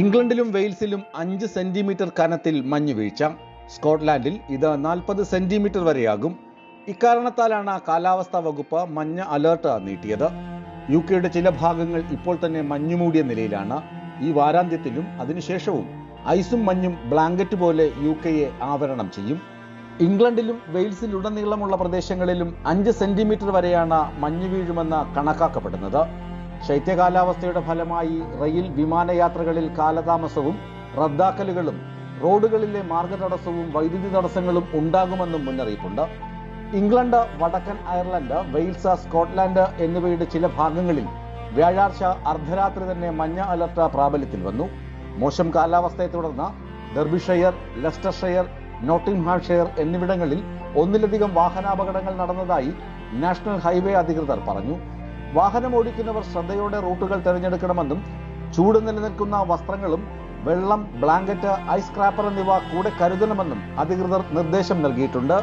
ഇംഗ്ലണ്ടിലും വെയിൽസിലും അഞ്ച് സെന്റിമീറ്റർ കനത്തിൽ മഞ്ഞ് വീഴ്ച. സ്കോട്ട്ലാൻഡിൽ ഇത് നാൽപ്പത് സെന്റിമീറ്റർ വരെയാകും. ഇക്കാരണത്താലാണ് കാലാവസ്ഥാ വകുപ്പ് മഞ്ഞ അലേർട്ട് നീട്ടിയത്. യു കെയുടെ ചില ഭാഗങ്ങൾ ഇപ്പോൾ തന്നെ മഞ്ഞുമൂടിയ നിലയിലാണ്. ഈ വാരാന്ത്യത്തിലും അതിനുശേഷവും ഐസും മഞ്ഞും ബ്ലാങ്കറ്റ് പോലെ യു കെയെ ആവരണം ചെയ്യും. ഇംഗ്ലണ്ടിലും വെയിൽസിലുടനീളമുള്ള പ്രദേശങ്ങളിലും അഞ്ച് സെന്റിമീറ്റർ വരെയാണ് മഞ്ഞ് വീഴുമെന്ന് കണക്കാക്കപ്പെടുന്നത്. ശൈത്യകാലാവസ്ഥയുടെ ഫലമായി റെയിൽ വിമാനയാത്രകളിൽ കാലതാമസവും റദ്ദാക്കലുകളും റോഡുകളിലെ മാർഗതടസ്സവും വൈദ്യുതി തടസ്സങ്ങളും ഉണ്ടാകുമെന്നും മുന്നറിയിപ്പുണ്ട്. ഇംഗ്ലണ്ട് വടക്കൻ അയർലൻഡ് വെയിൽസ് സ്കോട്ട്ലാൻഡ് എന്നിവയുടെ ചില ഭാഗങ്ങളിൽ വ്യാഴാഴ്ച അർദ്ധരാത്രി തന്നെ മഞ്ഞ അലർട്ട് പ്രാബല്യത്തിൽ വന്നു. മോശം കാലാവസ്ഥയെ തുടർന്ന് ഡെർബിഷെയർ ലെസ്റ്റർഷെയർ നോട്ടിംഗ്ഹാംഷെയർ എന്നിവിടങ്ങളിൽ ഒന്നിലധികം വാഹനാപകടങ്ങൾ നടന്നതായി നാഷണൽ ഹൈവേ അധികൃതർ പറഞ്ഞു. വാഹനം ഓടിക്കുന്നവർ ശ്രദ്ധയോടെ റൂട്ടുകൾ തിരഞ്ഞെടുക്കണമെന്നും ചൂട് നിലനിൽക്കുന്ന വസ്ത്രങ്ങളും വെള്ളം ബ്ലാങ്കറ്റ് ഐസ് ക്രാപ്പർ എന്നിവ കൂടെ കരുതണമെന്നും അധികൃതർ നിർദ്ദേശം നൽകിയിട്ടുണ്ട്.